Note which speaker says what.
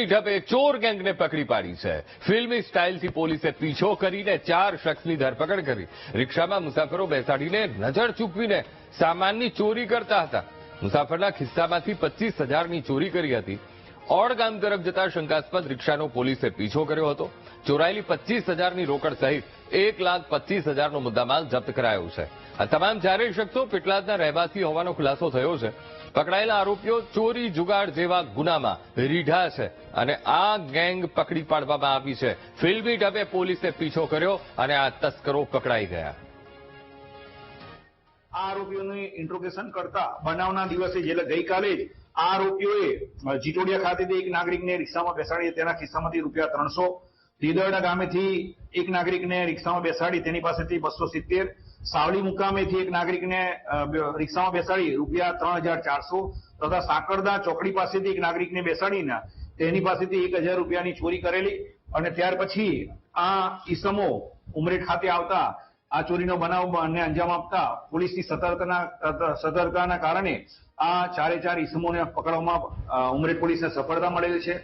Speaker 1: ફિલ્મી ઢબે ચોર ગેંગને પકડી પાડી છે. ફિલ્મી સ્ટાઇલથી પોલીસે પીછો કરીને ચાર શખ્સની ધરપકડ કરી. રિક્ષામાં મુસાફરો બેસાડીને નજર ચૂકવીને સામાનની ચોરી કરતા હતા. મુસાફરના ખિસ્સામાંથી પચીસ હજારની ચોરી કરી હતી. ઓડ તરફ જતા શંકાસ્પદ રિક્ષાનો પોલીસે પીછો કર્યો હતો. ચોરાયેલી પચીસ હજારની રોકડ સહિત એક લાખ પચીસ હજારનો મુદ્દામાલ જપ્ત કરાયો છે. આ તમામ ચારેય શખ્સો પેટલાદના રહેવાસી હોવાનો ખુલાસો થયો છે. પકડાયેલા આરોપીઓ ચોરી જુગાડ જેવા ગુનામાં રીઢા છે અને આ ગેંગ પકડી પાડવામાં આવી છે. ફિલ્મી ઢબે પોલીસે પીછો કર્યો અને આ તસ્કરો પકડાઈ ગયા.
Speaker 2: આ આરોપીઓને ઇન્ટ્રોગેશન કરતા બનાવના દિવસે એટલે ગઈકાલે જ આ આરોપીઓએ જીટોડિયા ખાતેથી એક નાગરિકને રિક્ષામાં બેસાડી તેના ખિસ્સામાંથી રૂપિયા ત્રણસો દીદરડા ગામેથી એક નાગરિકને રિક્ષામાં બેસાડી તેની પાસેથી બસો સિત્તેર, સાવલી મુકામેથી એક નાગરિકને રિક્ષામાં બેસાડી રૂપિયા ત્રણ હજાર ચારસો તથા સાંકળદા ચોકડી પાસેથી એક નાગરિકને બેસાડીને તેની પાસેથી એક હજાર રૂપિયાની ચોરી કરેલી અને ત્યાર પછી આ ઈસમો ઉમરેઠ ખાતે આવતા આ ચોરીનો બનાવને અંજામ આપતા પોલીસની સતર્કના, સતર્કતાના કારણે આ ચારે ચાર ઇસમોને પકડવામાં ઉમરેઠ પોલીસને સફળતા મળેલી છે.